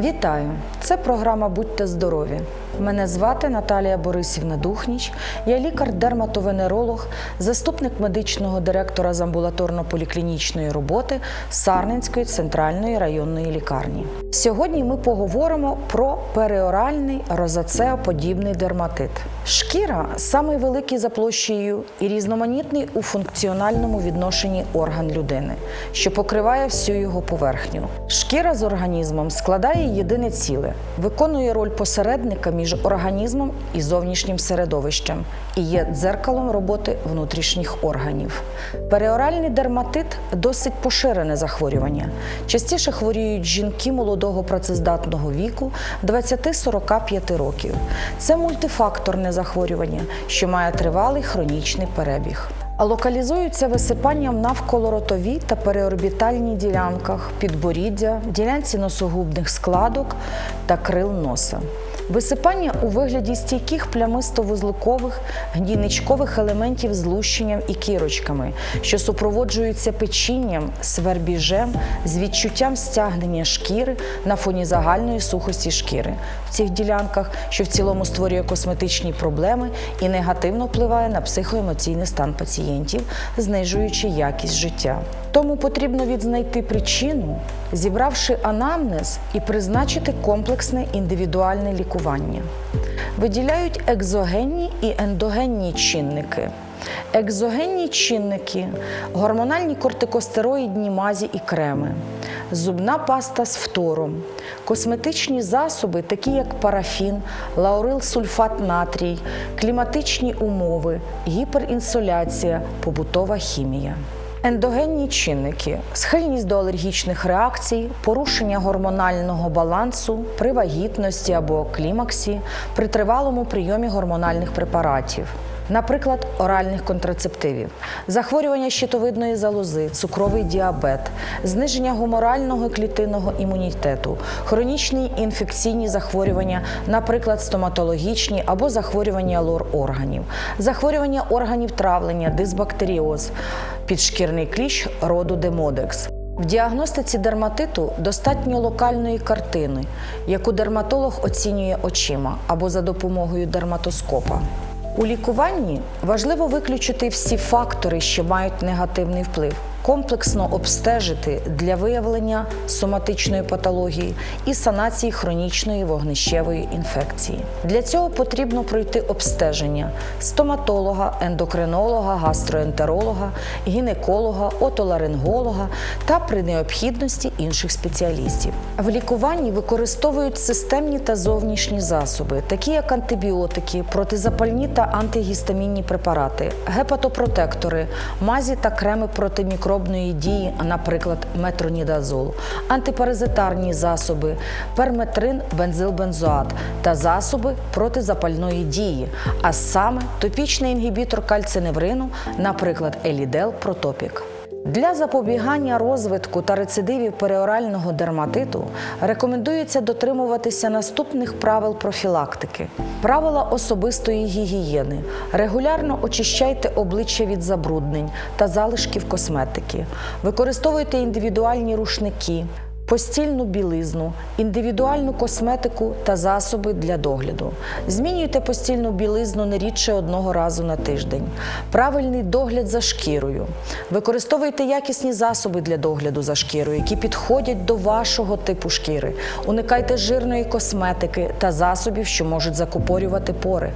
Вітаю! Це програма Будьте здорові. Мене звати Наталія Борисівна Духніч. Я лікар-дерматовенеролог, заступник медичного директора з амбулаторно-поліклінічної роботи Сарненської центральної районної лікарні. Сьогодні ми поговоримо про переоральний розацеоподібний дерматит. Шкіра самий великий за площею і різноманітний у функціональному відношенні орган людини, що покриває всю його поверхню. Шкіра з організмом складає єдине ціле, виконує роль посередника між організмом і зовнішнім середовищем і є дзеркалом роботи внутрішніх органів. Переоральний дерматит досить поширене захворювання. Частіше хворіють жінки молодого працездатного віку 20-45 років. Це мультифакторне захворювання, що має тривалий хронічний перебіг. Локалізуються висипанням навколо ротові та переорбітальній ділянках підборіддя, ділянці носогубних складок та крил носа. Висипання у вигляді стійких плямисто-вузликових гнійничкових елементів з лущенням і кірочками, що супроводжуються печінням, свербіжем з відчуттям стягнення шкіри на фоні загальної сухості шкіри в цих ділянках, що в цілому створює косметичні проблеми і негативно впливає на психоемоційний стан пацієнтів, знижуючи якість життя. Тому потрібно відзнайти причину, зібравши анамнез і призначити комплексне індивідуальне лікування. Виділяють екзогенні і ендогенні чинники. Екзогенні чинники, гормональні кортикостероїдні мазі і креми, зубна паста з фтором, косметичні засоби, такі як парафін, лаурилсульфат натрій, кліматичні умови, гіперінсоляція, побутова хімія. Ендогенні чинники, схильність до алергічних реакцій, порушення гормонального балансу при вагітності або клімаксі, при тривалому прийомі гормональних препаратів. Наприклад, оральних контрацептивів, захворювання щитовидної залози, цукровий діабет, зниження гуморального клітинного імунітету, хронічні інфекційні захворювання, наприклад, стоматологічні або захворювання лор органів, захворювання органів травлення, дисбактеріоз, підшкірний кліщ роду демодекс. В діагностиці дерматиту достатньо локальної картини, яку дерматолог оцінює очима або за допомогою дерматоскопа. У лікуванні важливо виключити всі фактори, що мають негативний вплив, комплексно обстежити для виявлення соматичної патології і санації хронічної вогнищевої інфекції. Для цього потрібно пройти обстеження стоматолога, ендокринолога, гастроентеролога, гінеколога, отоларинголога та при необхідності інших спеціалістів. В лікуванні використовують системні та зовнішні засоби, такі як антибіотики, протизапальні та антигістамінні препарати, гепатопротектори, мазі та креми проти мікробної дії, наприклад, метронідазол, антипаразитарні засоби, перметрин, бензилбензоат та засоби протизапальної дії, а саме топічний інгібітор кальциневрину, наприклад, елідел протопік. Для запобігання розвитку та рецидивів переорального дерматиту рекомендується дотримуватися наступних правил профілактики: правила особистої гігієни. Регулярно очищайте обличчя від забруднень та залишків косметики. Використовуйте індивідуальні рушники. Постільну білизну, індивідуальну косметику та засоби для догляду. Змінюйте постільну білизну не рідше одного разу на тиждень. Правильний догляд за шкірою. Використовуйте якісні засоби для догляду за шкірою, які підходять до вашого типу шкіри. Уникайте жирної косметики та засобів, що можуть закупорювати пори.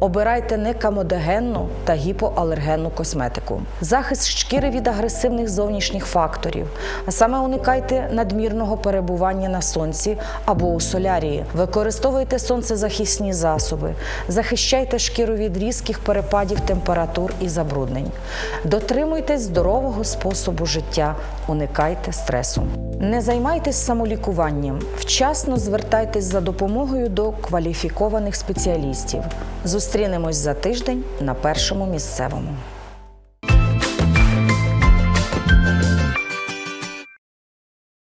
Обирайте некамодогенну та гіпоалергенну косметику. Захист шкіри від агресивних зовнішніх факторів, а саме уникайте надмірного перебування на сонці або у солярії. Використовуйте сонцезахисні засоби, захищайте шкіру від різких перепадів температур і забруднень. Дотримуйтесь здорового способу життя, уникайте стресу. Не займайтесь самолікуванням, вчасно звертайтесь за допомогою до кваліфікованих спеціалістів. Зустрінемось за тиждень на першому місцевому.